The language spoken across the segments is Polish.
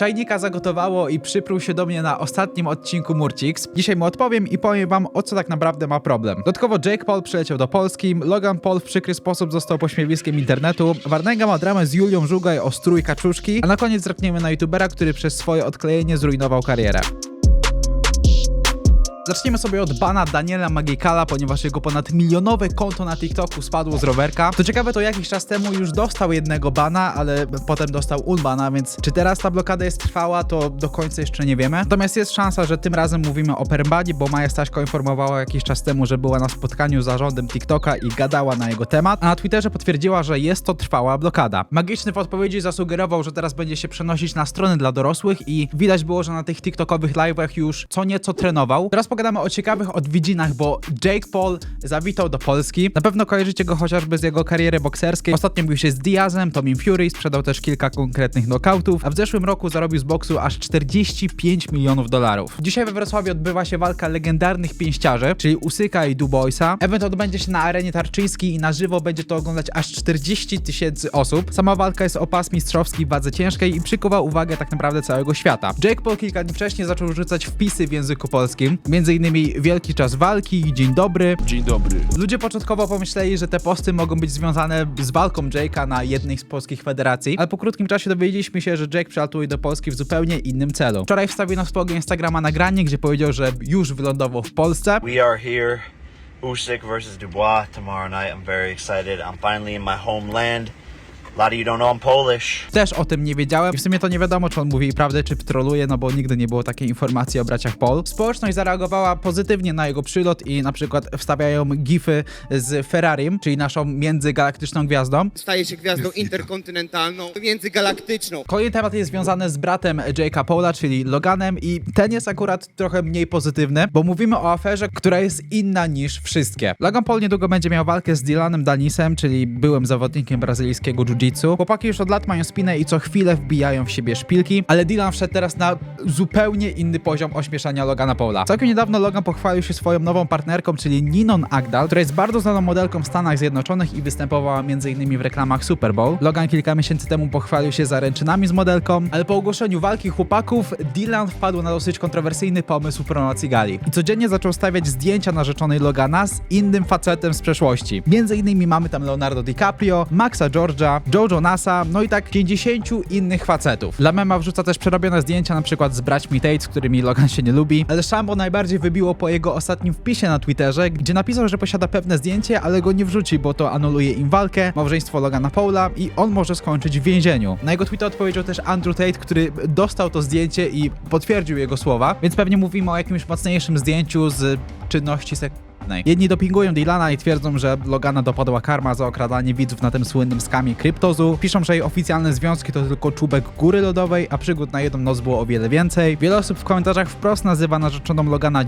Czajnika zagotowało i przyprół się do mnie na ostatnim odcinku Murcix. Dzisiaj mu odpowiem i powiem wam, o co tak naprawdę ma problem. Dodatkowo Jake Paul przyleciał do Polski, Logan Paul w przykry sposób został pośmiewiskiem internetu, Warnega ma dramę z Julią Żugaj o strój kaczuszki, a na koniec zerkniemy na youtubera, który przez swoje odklejenie zrujnował karierę. Zaczniemy sobie od bana Daniela Magikala, ponieważ jego ponad milionowe konto na TikToku spadło z rowerka. To ciekawe, to jakiś czas temu już dostał jednego bana, ale potem dostał unbana, więc czy teraz ta blokada jest trwała, to do końca jeszcze nie wiemy. Natomiast jest szansa, że tym razem mówimy o permbanie, bo Maja Staśko informowała jakiś czas temu, że była na spotkaniu z zarządem TikToka i gadała na jego temat, a na Twitterze potwierdziła, że jest to trwała blokada. Magiczny w odpowiedzi zasugerował, że teraz będzie się przenosić na strony dla dorosłych i widać było, że na tych TikTokowych live'ach już co nieco trenował. Teraz pogadamy o ciekawych odwiedzinach, bo Jake Paul zawitał do Polski. Na pewno kojarzycie go chociażby z jego kariery bokserskiej. Ostatnio bił się z Diazem, Tomim Fury, sprzedał też kilka konkretnych knockoutów, a w zeszłym roku zarobił z boksu aż 45 milionów dolarów. Dzisiaj we Wrocławiu odbywa się walka legendarnych pięściarzy, czyli Usyka i Duboisa. Event odbędzie się na arenie Tarczyńskiej i na żywo będzie to oglądać aż 40 tysięcy osób. Sama walka jest o pas mistrzowski w wadze ciężkiej i przykuwa uwagę tak naprawdę całego świata. Jake Paul kilka dni wcześniej zaczął rzucać wpisy w języku polskim, między innymi wielki czas walki, dzień dobry. Dzień dobry. Ludzie początkowo pomyśleli, że te posty mogą być związane z walką Jake'a na jednej z polskich federacji, ale po krótkim czasie dowiedzieliśmy się, że Jake przelatuje do Polski w zupełnie innym celu. Wczoraj wstawił na swojego Instagrama nagranie, gdzie powiedział, że już wylądował w Polsce. We are here, Usyk versus Dubois tomorrow night. I'm very excited. I'm finally in my homeland. A lot of you don't know I'm Polish. Też o tym nie wiedziałem i w sumie to nie wiadomo, czy on mówi prawdę, czy troluje, no bo nigdy nie było takiej informacji o braciach Paul. Społeczność zareagowała pozytywnie na jego przylot i na przykład wstawiają gify z Ferrarim, czyli naszą międzygalaktyczną gwiazdą. staje się gwiazdą interkontynentalną, międzygalaktyczną. Kolejny temat jest związany z bratem Jake'a Paula, czyli Loganem i ten jest akurat trochę mniej pozytywny, bo mówimy o aferze, która jest inna niż wszystkie. Logan Paul niedługo będzie miał walkę z Dylanem Danisem, czyli byłym zawodnikiem brazylijskiego jiu-jitsu. Chłopaki już od lat mają spinę i co chwilę wbijają w siebie szpilki, ale Dylan wszedł teraz na zupełnie inny poziom ośmieszania Logana Paula. Całkiem niedawno Logan pochwalił się swoją nową partnerką, czyli Ninon Agdal, która jest bardzo znaną modelką w Stanach Zjednoczonych i występowała m.in. w reklamach Super Bowl. Logan kilka miesięcy temu pochwalił się zaręczynami z modelką, ale po ogłoszeniu walki chłopaków Dylan wpadł na dosyć kontrowersyjny pomysł promocji gali. I codziennie zaczął stawiać zdjęcia narzeczonej Logana z innym facetem z przeszłości. Między innymi mamy tam Leonardo DiCaprio, Maxa Georgia, Joe Jonasa, no i tak 50 innych facetów. Dla mema wrzuca też przerobione zdjęcia na przykład z braćmi Tate, z którymi Logan się nie lubi, ale Shambo najbardziej wybiło po jego ostatnim wpisie na Twitterze, gdzie napisał, że posiada pewne zdjęcie, ale go nie wrzuci, bo to anuluje im walkę, małżeństwo Logana Paula i on może skończyć w więzieniu. Na jego tweeta odpowiedział też Andrew Tate, który dostał to zdjęcie i potwierdził jego słowa, więc pewnie mówimy o jakimś mocniejszym zdjęciu z czynności seksualnej. Jedni dopingują Dylana i twierdzą, że Logana dopadła karma za okradanie widzów na tym słynnym skamie kryptozu. Piszą, że jej oficjalne związki to tylko czubek góry lodowej, a przygód na jedną noc było o wiele więcej. Wiele osób w komentarzach wprost nazywa narzeczoną Logana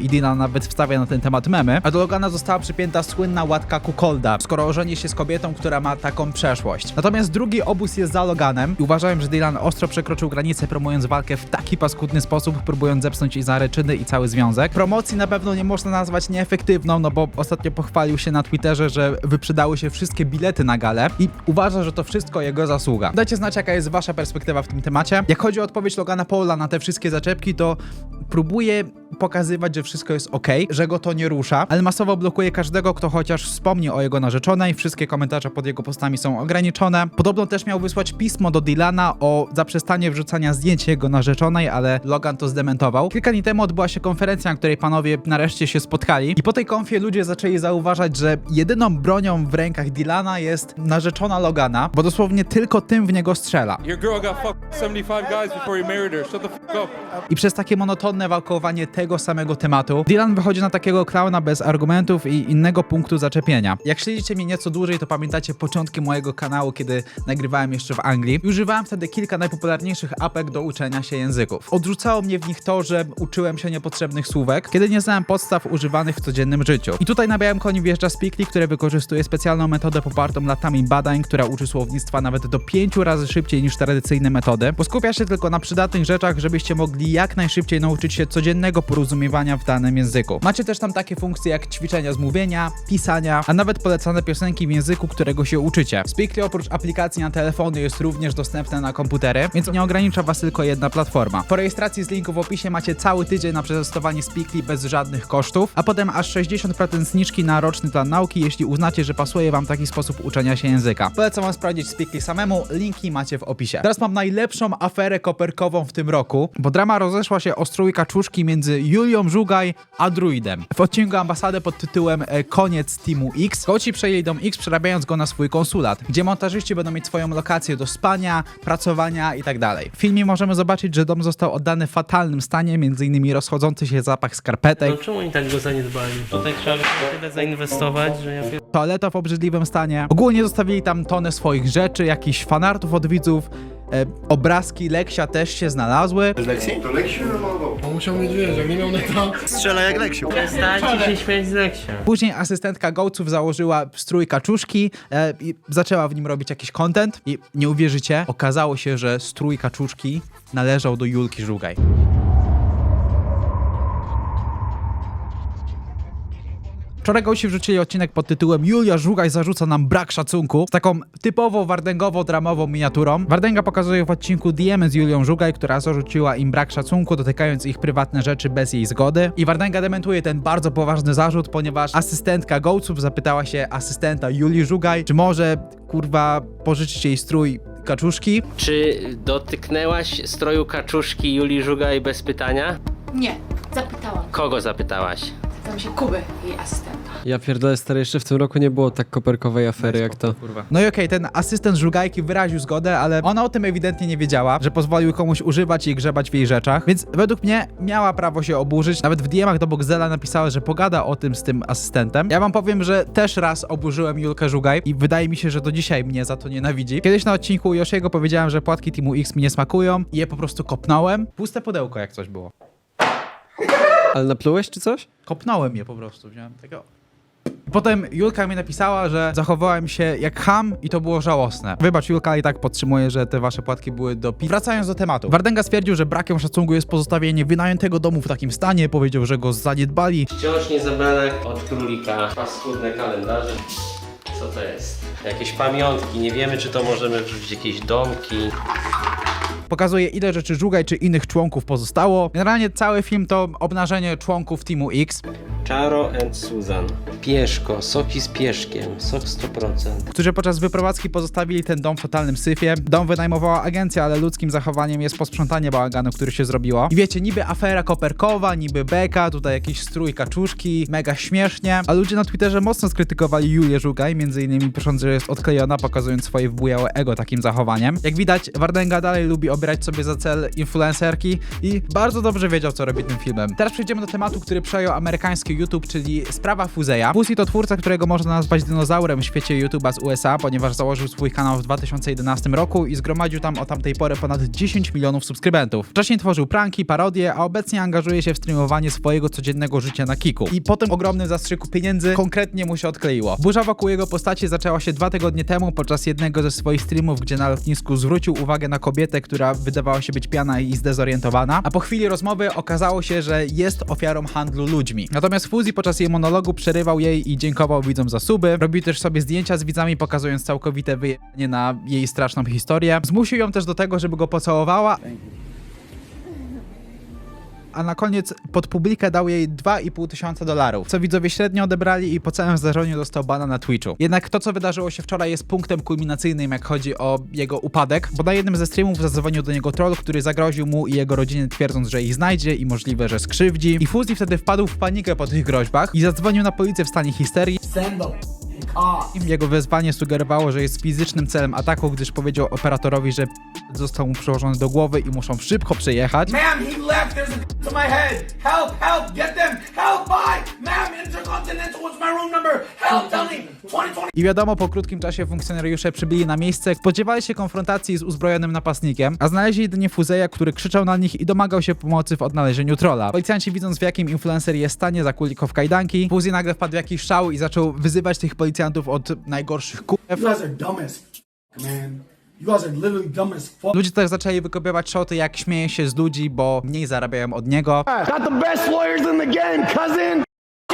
i Dylan nawet wstawia na ten temat memy, a do Logana została przypięta słynna łatka Kukolda, skoro ożeni się z kobietą, która ma taką przeszłość. Natomiast drugi obóz jest za Loganem i uważałem, że Dylan ostro przekroczył granicę promując walkę w taki paskudny sposób, próbując zepsuć jej zaryczyny i cały związek. Promocji na pewno nie można nazwać nieefektywną, no bo ostatnio pochwalił się na Twitterze, że wyprzedały się wszystkie bilety na galę i uważa, że to wszystko jego zasługa. Dajcie znać, jaka jest wasza perspektywa w tym temacie. Jak chodzi o odpowiedź Logana Paula na te wszystkie zaczepki, to próbuje pokazywać, że wszystko jest ok, że go to nie rusza, ale masowo blokuje każdego, kto chociaż wspomni o jego narzeczonej. Wszystkie komentarze pod jego postami są ograniczone. Podobno też miał wysłać pismo do Dylana o zaprzestanie wrzucania zdjęć jego narzeczonej, ale Logan to zdementował. Kilka dni temu odbyła się konferencja, na której panowie nareszcie się spotkali i po tej konfie ludzie zaczęli zauważać, że jedyną bronią w rękach Dylana jest narzeczona Logana, bo dosłownie tylko tym w niego strzela. Your girl got fucked 75 guys before you married her. Shut the fuck up. I przez takie monotonne walkowanie tego samego tematu, Dylan wychodzi na takiego klauna bez argumentów i innego punktu zaczepienia. Jak śledzicie mnie nieco dłużej, to pamiętacie początki mojego kanału, kiedy nagrywałem jeszcze w Anglii. Używałem wtedy kilka najpopularniejszych apek do uczenia się języków. Odrzucało mnie w nich to, że uczyłem się niepotrzebnych słówek, kiedy nie znałem podstaw używanych w codziennym życiu. I tutaj na białym koniu wjeżdża Speakly, który wykorzystuje specjalną metodę popartą latami badań, która uczy słownictwa nawet do pięciu razy szybciej niż tradycyjne metody, bo skupia się tylko na przydatnych rzeczach, żebyście mogli jak najszybciej nauczyć się codziennego porozumiewania w danym języku. Macie też tam takie funkcje jak ćwiczenia z mówienia, pisania, a nawet polecane piosenki w języku, którego się uczycie. Speakly oprócz aplikacji na telefony jest również dostępne na komputery, więc nie ogranicza was tylko jedna platforma. Po rejestracji z linku w opisie macie cały tydzień na przetestowanie Speakly bez żadnych kosztów, a potem aż 60% zniżki na roczny plan nauki, jeśli uznacie, że pasuje wam taki sposób uczenia się języka. Polecam wam sprawdzić Speakly samemu, linki macie w opisie. Teraz mam najlepszą aferę koperkową w tym roku, bo drama rozeszła się o strój kaczuszki Julią Żugaj a Druidem. W odcinku ambasadę pod tytułem e, Koniec Teamu X, koci przejęli dom X przerabiając go na swój konsulat, gdzie montażyści będą mieć swoją lokację do spania, pracowania i tak dalej. W filmie możemy zobaczyć, że dom został oddany w fatalnym stanie, m.in. rozchodzący się zapach skarpetek, No czemu oni tak go zaniedbali? Tutaj trzeba by tyle zainwestować, że ja toaleta w obrzydliwym stanie. Ogólnie zostawili tam tonę swoich rzeczy, jakichś fanartów od widzów, e, obrazki Leksia też się znalazły. On musiał mieć, wiesz, jak nie miał neta. Strzela jak Leksiu. Przestańcie się śmiać z Leksia. Później asystentka Gołców założyła strój kaczuszki e, i zaczęła w nim robić jakiś content i nie uwierzycie, okazało się, że strój kaczuszki należał do Julki Żugaj. Wczoraj gości wrzucili odcinek pod tytułem Julia Żugaj zarzuca nam brak szacunku z taką typowo wardęgowo-dramową miniaturą. Wardęga pokazuje w odcinku DM z Julią Żugaj, która zarzuciła im brak szacunku, dotykając ich prywatne rzeczy bez jej zgody. I Wardęga dementuje ten bardzo poważny zarzut, ponieważ asystentka Gołców zapytała się asystenta Julii Żugaj, czy może, kurwa, pożyczyć jej strój kaczuszki. Czy dotyknęłaś stroju kaczuszki Julii Żugaj bez pytania? Nie, zapytałam. Kogo zapytałaś? Się Kuby, jej asystenta. Ja pierdolę, stary, jeszcze w tym roku nie było tak koperkowej afery jak to. No i okej, ten asystent Żugajki wyraził zgodę, ale ona o tym ewidentnie nie wiedziała, że pozwolił komuś używać i grzebać w jej rzeczach, więc według mnie miała prawo się oburzyć. Nawet w DM-ach do Boxdela napisała, że pogada o tym z tym asystentem. Ja wam powiem, że też raz oburzyłem Julkę Żugaj i wydaje mi się, że do dzisiaj mnie za to nienawidzi. Kiedyś na odcinku Josiego powiedziałem, że płatki Teamu X mi nie smakują i je po prostu kopnąłem. Puste pudełko jak coś było. Ale naplułeś czy coś? Kopnąłem je po prostu, wziąłem tego. Potem Julka mi napisała, że zachowałem się jak ham i to było żałosne. Wybacz Julka, i tak podtrzymuję, że te wasze płatki były do pi... Wracając do tematu. Wardęga stwierdził, że brakiem szacunku jest pozostawienie wynajętego domu w takim stanie, powiedział, że go zaniedbali. Wciąż nie zabrane od królika paskudne kalendarze. Co to jest? Jakieś pamiątki, nie wiemy czy to możemy wrzucić jakieś domki. Pokazuje ile rzeczy Żugaj czy innych członków pozostało. Generalnie cały film to obnażenie członków Teamu X, Charo and Susan. Pieszko, soki z pieszkiem, sok 100%. którzy podczas wyprowadzki pozostawili ten dom w totalnym syfie. Dom wynajmowała agencja, ale ludzkim zachowaniem jest posprzątanie bałaganu, który się zrobiło. I wiecie, niby afera koperkowa, niby beka, tutaj jakiś strój kaczuszki, mega śmiesznie, a ludzie na Twitterze mocno skrytykowali Julię Żugaj, między innymi pisząc, że jest odklejona, pokazując swoje wbujałe ego takim zachowaniem. Jak widać, Wardęga dalej lubi obierać sobie za cel influencerki i bardzo dobrze wiedział, co robi tym filmem. Teraz przejdziemy do tematu, który przejął amerykański YouTube, czyli sprawa Fuzeya. Fuzi to twórca, którego można nazwać dinozaurem w świecie YouTube'a z USA, ponieważ założył swój kanał w 2011 roku i zgromadził tam o tamtej pory ponad 10 milionów subskrybentów. Wcześniej tworzył pranki, parodie, a obecnie angażuje się w streamowanie swojego codziennego życia na Kiku. I po tym ogromnym zastrzyku pieniędzy konkretnie mu się odkleiło. Burza wokół jego postaci zaczęła się dwa tygodnie temu podczas jednego ze swoich streamów, gdzie na lotnisku zwrócił uwagę na kobietę, która wydawała się być piana i zdezorientowana, a po chwili rozmowy okazało się, że jest ofiarą handlu ludźmi. Natomiast Fuzi podczas jej monologu przerywał jej i dziękował widzom za suby. Robił też sobie zdjęcia z widzami, pokazując całkowite wyjęcie na jej straszną historię. Zmusił ją też do tego, żeby go pocałowała. A na koniec pod publikę dał jej 2,5 tysiąca dolarów, co widzowie średnio odebrali i po całym zdarzeniu dostał bana na Twitchu. Jednak to, co wydarzyło się wczoraj jest punktem kulminacyjnym, jak chodzi o jego upadek, bo na jednym ze streamów zadzwonił do niego troll, który zagroził mu i jego rodzinie twierdząc, że ich znajdzie i możliwe, że skrzywdzi. I Fuzzy wtedy wpadł w panikę po tych groźbach i zadzwonił na policję w stanie histerii. Jego wezwanie sugerowało, że jest fizycznym celem ataku, gdyż powiedział operatorowi, że został mu przyłożony do głowy i muszą szybko przyjechać. Ma'am, he left. There's a to my head. Help, help, get them. Help, bye. Ma'am, Intercontinental, what's my room number? Help, tell me. 2020. I wiadomo, po krótkim czasie funkcjonariusze przybyli na miejsce, spodziewali się konfrontacji z uzbrojonym napastnikiem, a znaleźli jedynie Fuzeja, który krzyczał na nich i domagał się pomocy w odnalezieniu trolla. Policjanci widząc w jakim influencer jest stanie, zakuli go w kajdanki. Fuzi nagle wpadł w jakiś szał i zaczął wyzywać tych policjantów od najgorszych fuck. Ludzie też zaczęli wykopywać szoty, jak śmieje się z ludzi, bo mniej zarabiają od niego. Got the best lawyers in the game, cousin.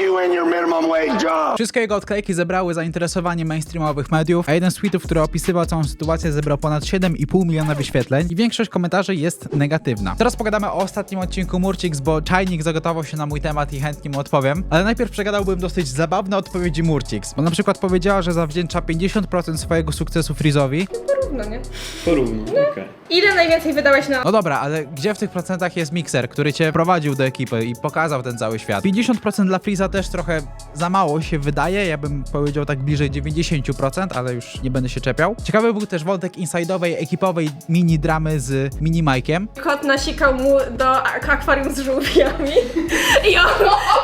You and your minimum wage job. Wszystkie jego odklejki zebrały zainteresowanie mainstreamowych mediów, a jeden z tweetów, który opisywał całą sytuację, zebrał ponad 7,5 miliona wyświetleń i większość komentarzy jest negatywna. Teraz pogadamy o ostatnim odcinku Murcix, bo Czajnik zagotował się na mój temat i chętnie mu odpowiem, ale najpierw przegadałbym dosyć zabawne odpowiedzi Murcix, bo na przykład powiedziała, że zawdzięcza 50% swojego sukcesu Freeze'owi. Równo, nie? Porówno, okej. Ile najwięcej wydałeś na... No dobra, ale gdzie w tych procentach jest Mixer, który cię prowadził do ekipy i pokazał ten cały świat? 50% dla Freeza też trochę za mało się wydaje, ja bym powiedział tak bliżej 90%, ale już nie będę się czepiał. Ciekawy był też wątek inside'owej, ekipowej mini dramy z mini Mike'iem. Kot nasikał mu do ak- akwarium z żółwiami I on,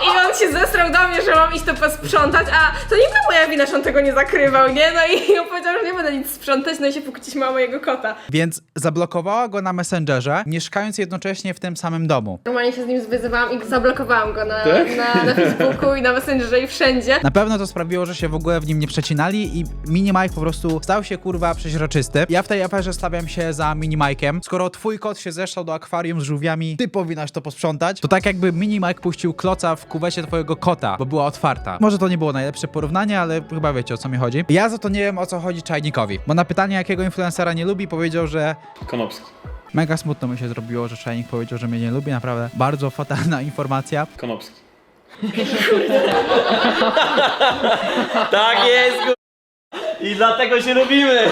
i on się zesrał do mnie, że mam iść to posprzątać, a to nie była moja wina, że on tego nie zakrywał, nie? No i on powiedział, że nie będę nic sprzątać, no i się pokłóciliśmy o mojego kota. Więc zablokowała go na Messengerze, mieszkając jednocześnie w tym samym domu. Normalnie się z nim zwyzywałam i zablokowałam go na, na, na Facebooku i na Messengerze i wszędzie. Na pewno to sprawiło, że się w ogóle w nim nie przecinali i Mini Mike po prostu stał się kurwa przeźroczysty. Ja w tej aferze stawiam się za Mini Mike'em. Skoro twój kot się zeszł do akwarium z żółwiami, ty powinnaś to posprzątać. To tak jakby Mini Mike puścił kloca w kuwecie twojego kota, bo była otwarta. Może to nie było najlepsze porównanie, ale chyba wiecie o co mi chodzi. Ja za to nie wiem o co chodzi Czajnikowi, bo na pytanie jakiego influencera nie lubi powiedział, że Konopski. mega smutno mi się zrobiło, że Czajnik powiedział, że mnie nie lubi. Naprawdę bardzo fatalna informacja. Konopski. Tak jest, gu- I dlatego się lubimy.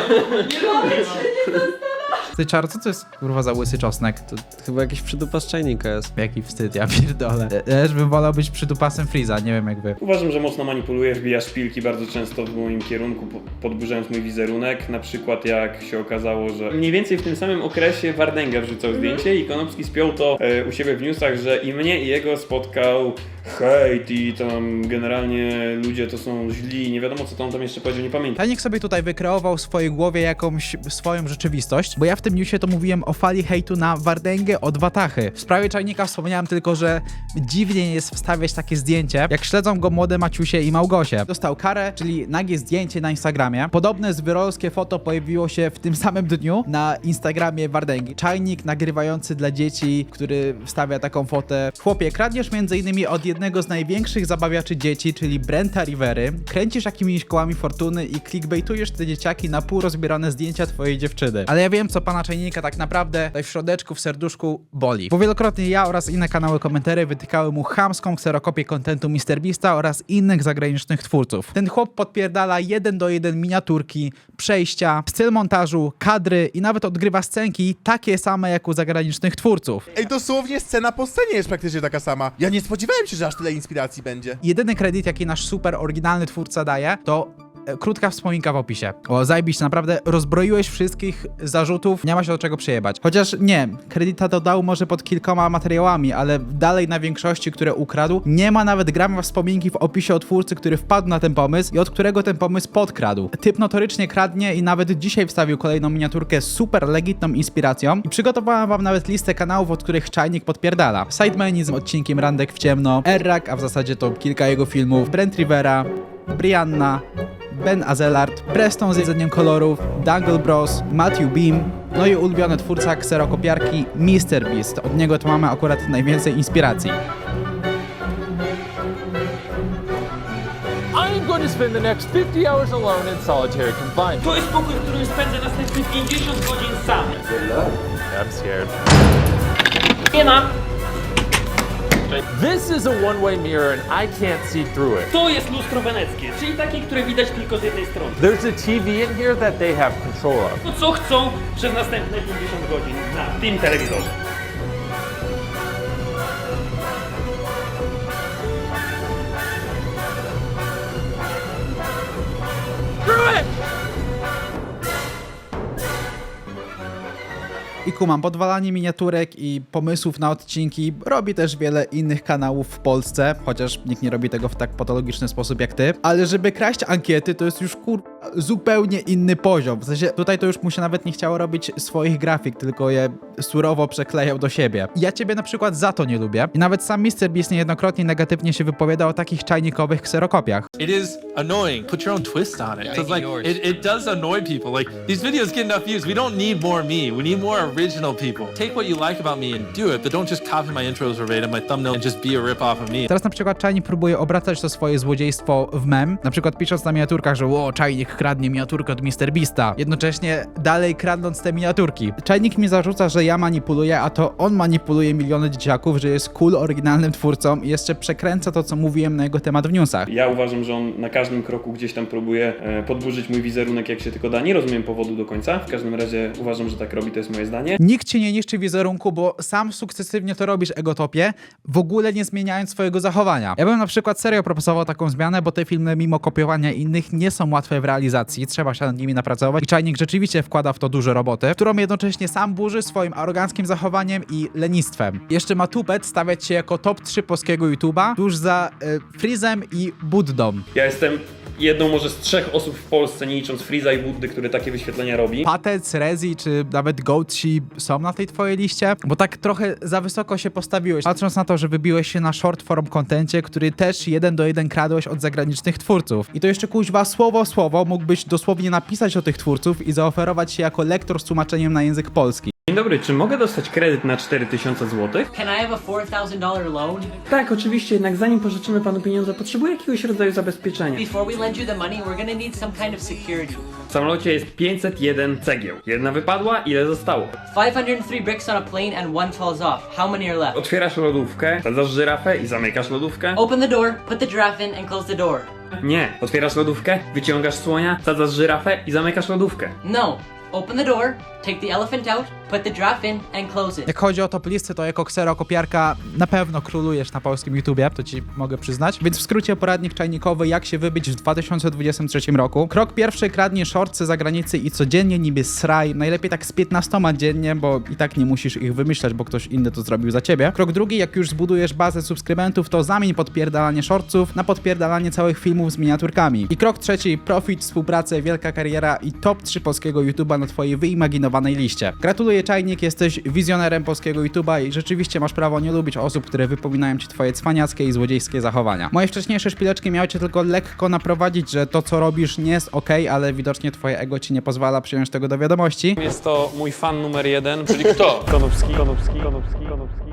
Ty Czar, co to jest kurwa za łysy czosnek? To Chyba jakiś przydupas czajnika jest. Jaki wstyd, ja pierdolę. Też bym wolał być przydupasem Freeza, nie wiem jak wy. Uważam, że mocno manipuluje, wbija szpilki bardzo często w moim kierunku, po- podburzając mój wizerunek. Na przykład jak się okazało, że mniej więcej w tym samym okresie Wardęga wrzucał zdjęcie i Konopski spiął to e, u siebie w newsach, że i mnie i jego spotkał hejt i tam generalnie ludzie to są źli, nie wiadomo co to on tam jeszcze powiedział, nie pamiętam. Tajnik sobie tutaj wykreował w swojej głowie jakąś swoją rzeczywistość, bo ja w tym newsie to mówiłem o fali hejtu na Wardęgę od Watachy. W sprawie Czajnika wspomniałem tylko, że dziwnie jest wstawiać takie zdjęcie, jak śledzą go młode Maciusie i Małgosie. Dostał karę, czyli nagie zdjęcie na Instagramie. Podobne zwyrolskie foto pojawiło się w tym samym dniu na Instagramie Wardęgi. Czajnik nagrywający dla dzieci, który wstawia taką fotę. Chłopie, kradniesz innymi od jednego z największych zabawiaczy dzieci, czyli Brenta Rivery, kręcisz jakimiś kołami fortuny i clickbaitujesz te dzieciaki na pół rozbierane zdjęcia twojej dziewczyny. Ale ja wiem, co pana Czajnika tak naprawdę tutaj w środeczku, w serduszku boli. Bo wielokrotnie ja oraz inne kanały komentary wytykały mu chamską kserokopię kontentu MrBeasta oraz innych zagranicznych twórców. Ten chłop podpierdala jeden do jeden miniaturki, przejścia, styl montażu, kadry i nawet odgrywa scenki takie same jak u zagranicznych twórców. Ej, dosłownie scena po scenie jest praktycznie taka sama. Ja nie spodziewałem się, że aż tyle inspiracji będzie. Jedyny kredyt, jaki nasz super oryginalny twórca daje, to krótka wspominka w opisie. O, zajebiście, naprawdę rozbroiłeś wszystkich zarzutów, nie ma się do czego przyjebać. Chociaż nie, kredyta dodał może pod kilkoma materiałami, ale dalej na większości, które ukradł, nie ma nawet grama wspominki w opisie o twórcy, który wpadł na ten pomysł i od którego ten pomysł podkradł. Typ notorycznie kradnie i nawet dzisiaj wstawił kolejną miniaturkę z super legitną inspiracją i przygotowałem wam nawet listę kanałów, od których czajnik podpierdala. Sidemani z odcinkiem Randek w ciemno, Errak, a w zasadzie to kilka jego filmów, Brent Rivera, Brianna, Ben Azelard, Preston z jedzeniem kolorów, Dangle Bros, Matthew Beam, no i ulubiony twórca kserokopiarki MrBeast. Od niego to mamy akurat najwięcej inspiracji. I'm going to spend the next 50 hours alone in solitary confinement. To jest pokój, w którym spędzę następne 50 godzin sam. I'm scared. Nie ma. This is a one-way mirror and I can't see through it. To jest lustro weneckie, czyli takie, które widać tylko z jednej strony. There's a TV in here that they have control of. To co chcą przez następne 50 godzin na tym telewizorze. Kumam, podwalanie miniaturek i pomysłów na odcinki robi też wiele innych kanałów w Polsce, chociaż nikt nie robi tego w tak patologiczny sposób jak ty, ale żeby kraść ankiety to jest już kur... zupełnie inny poziom. W sensie tutaj to już mu się nawet nie chciało robić swoich grafik, tylko je surowo przeklejał do siebie. Ja ciebie na przykład za to nie lubię i nawet sam MrBeast niejednokrotnie negatywnie się wypowiada o takich czajnikowych kserokopiach. It is annoying. Put your own twist on it. 'Cause, like it, it does annoy people. Like these videos get enough views. We don't need more me. We need more original people. Take what you like about me and do it, but don't just copy my intros verbatim, my thumbnail, and just be a rip off of me. Teraz na przykład Czajnik próbuje obracać to swoje złodziejstwo w mem, na przykład pisząc na miniaturkach, że o, Czajnik kradnie miniaturkę od MrBeasta, jednocześnie dalej kradnąc te miniaturki. Czajnik mi zarzuca, że ja manipuluję, a to on manipuluje miliony dzieciaków, że jest cool, oryginalnym twórcą i jeszcze przekręca to, co mówiłem na jego temat w newsach. Ja uważam, że on na każdym kroku gdzieś tam próbuje e, podburzyć mój wizerunek jak się tylko da. Nie rozumiem powodu do końca. W każdym razie uważam, że tak robi, to jest moje zdanie. Nikt ci nie niszczy wizerunku, bo sam sukcesywnie to robisz, Egotopie, w ogóle nie zmieniając swojego zachowania. Ja bym na przykład serio proponował taką zmianę, bo te filmy, mimo kopiowania innych, nie są łatwe w realizacji, trzeba się nad nimi napracować i Czajnik rzeczywiście wkłada w to dużo roboty, którą jednocześnie sam burzy swoim aroganckim zachowaniem i lenistwem. Jeszcze ma tupet stawiać się jako top 3 polskiego YouTube'a, tuż za y, Freezem i Buddą. Ja jestem jedną może z trzech osób w Polsce, nie licząc Freeza i Buddy, który takie wyświetlenia robi. Patec, Rezi czy nawet Goatsi są na tej twojej liście? Bo tak trochę za wysoko się postawiłeś, patrząc na to, że wybiłeś się na short form kontencie, który też jeden do jeden kradłeś od zagranicznych twórców. I to jeszcze kuźwa słowo słowo mógłbyś dosłownie napisać o tych twórców i zaoferować się jako lektor z tłumaczeniem na język polski. Dzień dobry, czy mogę dostać kredyt na 4000 zł? Can I have a $4,000 loan? Tak, oczywiście, jednak zanim pożyczymy panu pieniądze, potrzebuję jakiegoś rodzaju zabezpieczenia. Before we lend you the money, we're gonna need some kind of security. W samolocie jest 501 cegieł. Jedna wypadła, ile zostało? 503 bricks on a plane and one falls off. How many are left? Otwierasz lodówkę, sadzasz żyrafę i zamykasz lodówkę? Open the door, put the giraffe in, and close the door. Nie. Otwierasz lodówkę, wyciągasz słonia, sadzasz żyrafę i zamykasz lodówkę. No. Open the door, take the elephant out, put the giraffe in, and close it. Jak chodzi o top listy, to jako kserokopiarka na pewno królujesz na polskim YouTubie, to ci mogę przyznać. Więc w skrócie poradnik czajnikowy, jak się wybić w 2023 roku. Krok pierwszy, kradnie shortsy za granicy i codziennie niby sraj, najlepiej tak z 15 dziennie, bo i tak nie musisz ich wymyślać, bo ktoś inny to zrobił za ciebie. Krok drugi, jak już zbudujesz bazę subskrybentów, to zamień podpierdalanie shortsów na podpierdalanie całych filmów z miniaturkami. I krok trzeci, profit, współpracę, wielka kariera i top 3 polskiego YouTube'a na twojej wyimaginowanej liście. Gratuluję Czajnik, jesteś wizjonerem polskiego YouTube'a i rzeczywiście masz prawo nie lubić osób, które wypominają ci twoje cwaniackie i złodziejskie zachowania. Moje wcześniejsze szpileczki miały cię tylko lekko naprowadzić, że to co robisz nie jest ok, ale widocznie twoje ego ci nie pozwala przyjąć tego do wiadomości. Jest to mój fan numer jeden. Czyli kto? Konopski, Konopski, Konopski, Konopski.